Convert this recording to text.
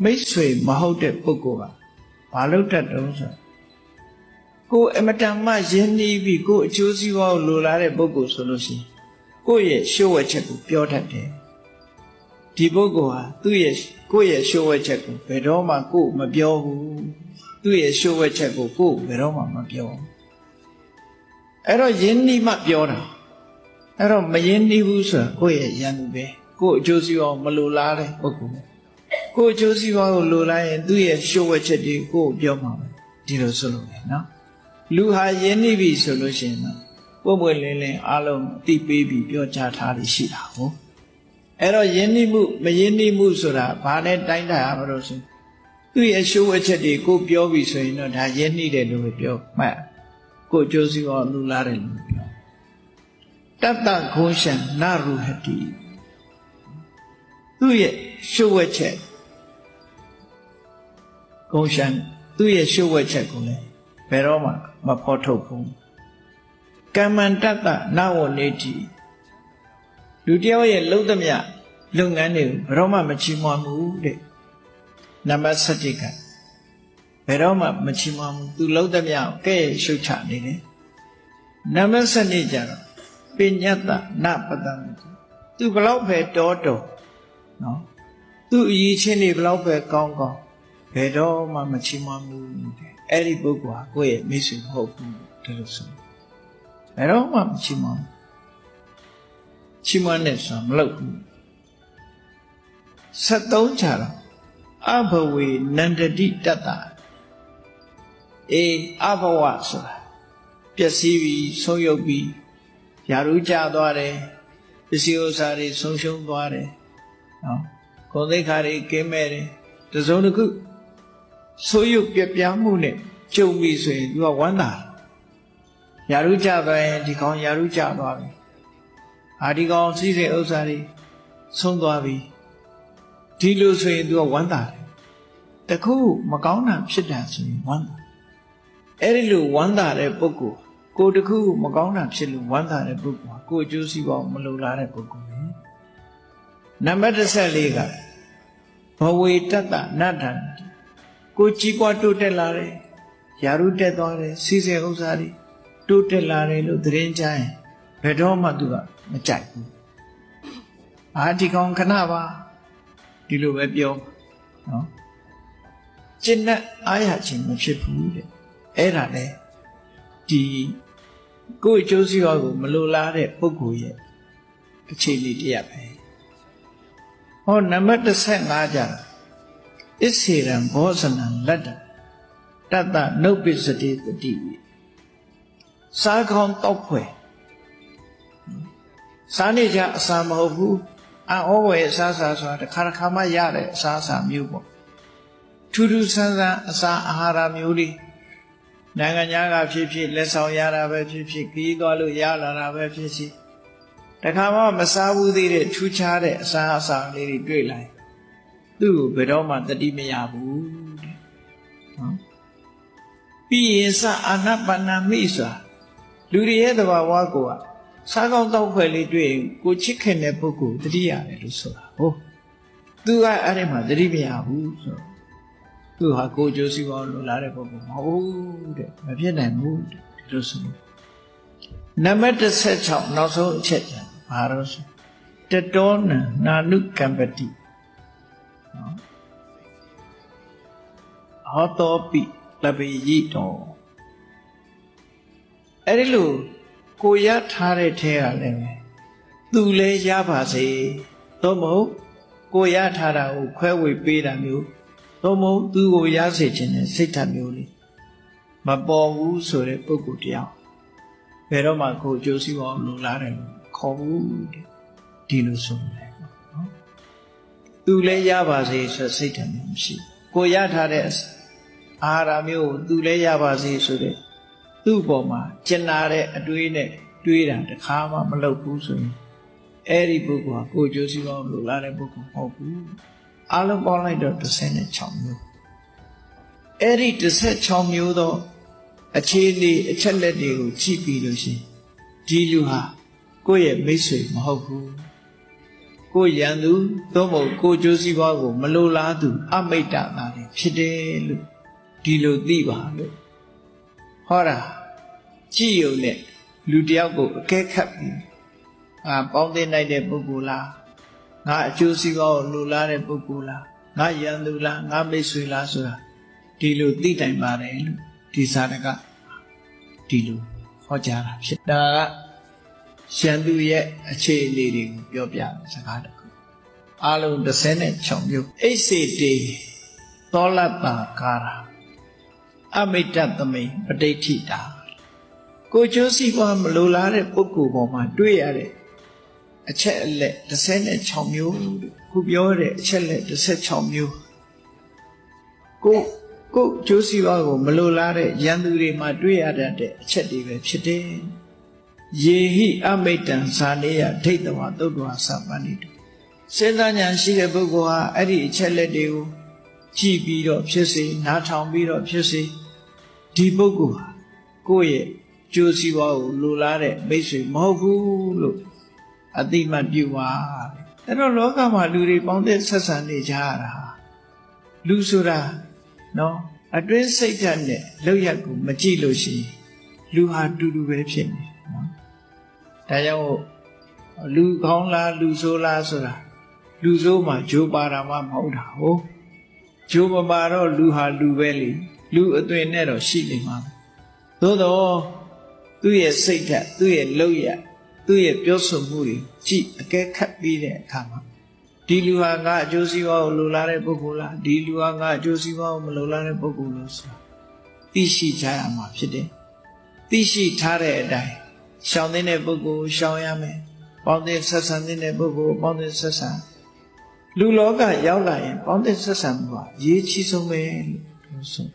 မိတ်ဆွေမဟုတ်တဲ့ပုဂ္ဂိုလ်ကဘာလို့တတ်တုံးဆိုတော့ကိုယ်အမတန်မှယဉ်နီးပြီးကိုယ်အကျိုးစီးပွားကိုလိုလားတဲ့ပုဂ္ဂိုလ်ဆိုလို့ရှိရင်ကိုယ့်ရဲ့ရှုပ်ဝက်ချက်ကိုပြောတတ်တယ်ဒီပုဂ္ဂိုလ်ဟာသူ့ရဲ့ကိုယ့်ရဲ့ရှုပ်ဝက်ချက်ကိုဘယ်တော့မှကိုယ်မပြောဘူးသူ့ရဲ့ရှုပ်ဝက်ချက်ကိုကိုယ်ဘယ်တော့မှမပြောဘူးအဲ့တော့ယဉ်နီးမှပြောတာအဲ့တော့မယဉ်နီးဘူးဆိုတာကိုယ့်ရဲ့ယံသူပဲကိုယ့်အကျိုးစီးပွားကိုမလိုလားတဲ့ပုဂ္ဂိုလ်ပဲ ကိုယ်အကျိုးစီးပွားကိုလိုလားရင်သူ့ရဲ့ရှုပ်ဝက်ချက်တွေကိုယ်ပြောမှာပဲဒီလိုဆိုလို့ပဲနော်လူဟာယဉ်နီးပြီဆိုလို့ရှိရင်တော့ပွင့်ပွင့်လင်းလင်းအားလုံးအသိပေးပြီးပြောကြားထားရရှိတာဟုတ်အဲ့တော့ယဉ်နီးမှုမယဉ်နီးမှုဆိုတာဘာနဲ့တိုင်းတာရမလို့ဆိုသူ့ရဲ့ရှုပ်ဝက်ချက်တွေကိုပြောပြီဆိုရင်တော့ဒါယဉ်နီးတယ်လို့ပဲပြောမှတ်ကိုယ်အကျိုးစီးပွားလိုလားတယ်လို့ပြောတတ္တခောရှံနရုဟတိသူ့ရဲ့ရှုပ်ဝက်ချက် ဂုံရှံသူ့ရဲ့ရှုပ်ဝက်ချက်ကိုလည်းဘယ်တော့မှမဖော်ထုတ်ဘူးကမ္မန္တတ္တနဝနေတိလူတယောက်ရဲ့လုံသမျှလုပ်ငန်းတွေကိုဘယ်တော့မှမချီးမွမ်းဘူးတဲ့နံပါတ်7ကဘယ်တော့မှမချီးမွမ်းဘူးသူလုံသမျှကိုကဲ့ရဲ့ရှုတ်ချနေတယ်နံပါတ်7ကျတော့ပညတ္တနပတံသူဘလောက်ပဲတောတော်နော်သူအရေးချင်းတွေဘလောက်ပဲကောင်းကောင်း ဘယ်တော့မှမချီးမွမ်းဘူးတဲ့အဲ့ဒီပုဂ္ဂိုလ်ဟာကိုယ့်ရဲ့မိတ်ဆွေမဟုတ်ဘူးဒီလိုဆိုဘယ်တော့မှမချီးမွမ်းဘူးချီးမွမ်းတဲ့ဆိုတာမလုပ်ဘူး73ချာတော့အဘဝေနန္တတိတတ္တအေးအဘဝဆိုတာပျက်စီးပြီးဆုံးယုတ်ပြီးယာရုကြသွားတယ်ပစ္စည်းဥစ္စာတွေဆုံးရှုံးသွားတယ်နော်ဂုဏ်သိက္ခာတွေကင်းမဲ့တယ်တစုံတစ်ခု ဆိုးရုပ်ပြပြမှုနဲ့ကြုံပြီဆိုရင် तू ကဝမ်းသာယာရုကြသွားရင်ဒီကောင်ယာရုကြသွားပြီအာဒီကောင်စီးစိမ်ဥစ္စာတွေဆုံးသွားပြီဒီလိုဆိုရင် तू ကဝမ်းသာတယ်တခုမကောင်းတာဖြစ်တာဆိုရင်ဝမ်းသာအဲ့ဒီလိုဝမ်းသာတဲ့ပုဂ္ဂိုလ်ကိုယ်တခုမကောင်းတာဖြစ်လို့ဝမ်းသာတဲ့ပုဂ္ဂိုလ်ကိုယ်အကျိုးစီးပွားမလိုလားတဲ့ပုဂ္ဂိုလ်ပဲနံပါတ်14ကဘဝေတတ္တနတ္ထံ ကိုကြီးပွားတိုးတက်လာတယ်ယာရုတက်သွားတယ်စီစဉ်ဥစ္စာတွေတိုးတက်လာတယ်လို့သတင်းကြရင်ဘယ်တော့မှသူကမကြိုက်ဘူးအာဒီကောင်ခဏပါဒီလိုပဲပြောနော်ကျင့်တဲ့အားရခြင်းမဖြစ်ဘူးတဲ့အဲ့ဒါလေဒီကိုယ့်အကျိုးစီးပွားကိုမလိုလားတဲ့ပုဂ္ဂိုလ်ရဲ့အခြေအနေတရားပဲဟောနံပါတ်15ကျတော့ အစ္ဆေရံဘောဇနံလတ္တတတ္တနုပ္ပစ္စတိတတိစားကောင်းတောက်ဖွယ်စားနေကြအစာမဟုတ်ဘူးအံ့ဩဝယ်အစားစားဆိုတာတစ်ခါတစ်ခါမှရတဲ့အစားအစာမျိုးပေါ့ထူးထူးဆန်းဆန်းအစာအာဟာရမျိုးလေးနိုင်ငံခြားကဖြစ်ဖြစ်လက်ဆောင်ရတာပဲဖြစ်ဖြစ်ခီးသွားလို့ရလာတာပဲဖြစ်ဖြစ်တခါမှမစားဘူးသေးတဲ့ထူးခြားတဲ့အစာအစာလေးတွေတွေ့လိုက် သူ့ကိုဘယ်တော့မှတတိမရဘူးတဲ့နော်ပြီးရင်စအာနပဏမိဆိုတာလူတွေရဲ့သဘာဝကိုကစားကောင်းတောက်ခွဲလေးတွေ့ရင်ကိုချစ်ခင်တဲ့ပုဂ္ဂိုလ်တတိရတယ်လို့ဆိုတာဟုတ်သူကအဲ့ဒီမှာတတိမရဘူးဆိုတော့သူဟာကိုကြိုးစီပေါင်းလိုလားတဲ့ပုဂ္ဂိုလ်မဟုတ်တဲ့မဖြစ်နိုင်ဘူးတဲ့ဒီလိုဆိုနံပါတ်16နောက်ဆုံးအချက်ဘာလို့ဆိုတတောနနာနုကံပတိ နော်ဟောတောပိလပိယိတောအဲ့ဒီလိုကိုရထားတဲ့ထဲကလည်းသူလည်းရပါစေသို့မဟုတ်ကိုရထားတာကိုခွဲဝေပေးတာမျိုးသို့မဟုတ်သူကိုရစေခြင်းနဲ့စိတ်ဓာတ်မျိုးလေးမပေါ်ဘူးဆိုတဲ့ပုဂ္ဂိုလ်တယောက်ဘယ်တော့မှကိုအကျိုးစီးပွားလိုလားတယ်လို့ခေါ်ဘူးတဲ့ဒီလိုဆိုတယ်နော် သူလည်းရပါစေဆိုစိတ်ဓာတ်မျိုးမရှိကိုရထားတဲ့အာဟာရမျိုးကိုသူလည်းရပါစေဆိုတဲ့သူ့ပေါ်မှာကျင်နာတဲ့အတွေးနဲ့တွေးတာတခါမှမလုပ်ဘူးဆိုရင်အဲ့ဒီပုဂ္ဂိုလ်ဟာကိုကြိုးစီပေါင်းလိုလားတဲ့ပုဂ္ဂိုလ်မဟုတ်ဘူးအလုံးပေါင်းလိုက်တော့16မျိုးအဲ့ဒီ16မျိုးသောအခြေအနေအချက်လက်တွေကိုကြည့်ပြီးလို့ရှိရင်ဒီလူဟာကိုယ့်ရဲ့မိတ်ဆွေမဟုတ်ဘူး ကိုယ်ရန်သူသို့မဟုတ်ကိုယ်ကျိုးစည်းပွားကိုမလိုလားသူ အမိတ်တတာတွေဖြစ်တယ်လို့ဒီလိုသိပါလို့ဟောတာကြည့်ရုံနဲ့လူတစ်ယောက်ကိုအကဲခတ်ပြီးအာပေါင်းသိနိုင်တဲ့ပုဂ္ဂိုလ်လားငါအကျိုးစည်းပွားကိုလိုလားတဲ့ပုဂ္ဂိုလ်လားငါရန်သူလားငါမိတ်ဆွေလားဆိုတာဒီလိုသိတိုင်ပါတယ်လို့ဒီစာတကဒီလိုဟောကြားတာဖြစ်ဒါက ရှန်သူရဲ့အခြေအနေတွေကိုပြောပြတဲ့စကားတစ်ခုအလုံး36မျိုးအိစေတေသောလတ္တာကာရာအမိတ္တသမိန်ပဋိဋ္ဌိတာကိုကျိုးစီပွားမလိုလားတဲ့ပုဂ္ဂိုလ်ပေါ်မှာတွေ့ရတဲ့အချက်အလက်36မျိုးလို့ခုပြောတဲ့အချက်အလက်16မျိုးကိုကိုကျိုးစီပွားကိုမလိုလားတဲ့ရန်သူတွေမှာတွေ့ရတဲ့အချက်တွေပဲဖြစ်တယ် ယေဟိအမိတံဇာနေယဒိဋ္ဌဝသုတ်တော်သဗ္ဗဏိတုစဉ်းစားဉာဏ်ရှိတဲ့ပုဂ္ဂိုလ်ဟာအဲ့ဒီအချက်လက်တွေကိုကြည့်ပြီးတော့ဖြစ်စေနားထောင်ပြီးတော့ဖြစ်စေဒီပုဂ္ဂိုလ်ဟာကိုယ့်ရဲ့ကြိုးစည်းပွားကိုလိုလားတဲ့မိတ်ဆွေမဟုတ်ဘူးလို့အတိမတ်ပြုပါအဲ့တော့လောကမှာလူတွေပေါင်းတဲ့ဆက်ဆံနေကြရတာဟာလူဆိုတာနော်အတွင်းစိတ်ဓာတ်နဲ့လောက်ရက်ကိုမကြည့်လို့ရှိရင်လူဟာတူတူပဲဖြစ်နေနော် ဒါကြောင့်လူကောင်းလားလူဆိုးလားဆိုတာလူဆိုးမှာဂျိုးပါတာမှမဟုတ်တာဟုတ်ဂျိုးမပါတော့လူဟာလူပဲလေလူအသွင်နဲ့တော့ရှိနေမှာသို့တော့သူ့ရဲ့စိတ်ဓာတ်သူ့ရဲ့လောက်ရက်သူ့ရဲ့ပြောဆိုမှုတွေကြည့်အကဲခတ်ပြီးတဲ့အခါမှာဒီလူဟာငါအကျိုးစီးပွားကိုလိုလားတဲ့ပုဂ္ဂိုလ်လားဒီလူဟာငါအကျိုးစီးပွားကိုမလိုလားတဲ့ပုဂ္ဂိုလ်လို့ဆိုတာသိရှိကြရမှာဖြစ်တယ်သိရှိထားတဲ့အတိုင်း ရှောင်တဲ့ပုဂ္ဂိုလ်ရှောင်ရမယ်ပေါင်းတဲ့ဆက်ဆံတဲ့ပုဂ္ဂိုလ်ပေါင်းတဲ့ဆက်ဆံလူလောကရောက်လာရင်ပေါင်းတဲ့ဆက်ဆံမှုဟာအရေးကြီးဆုံးပဲလို့ဆို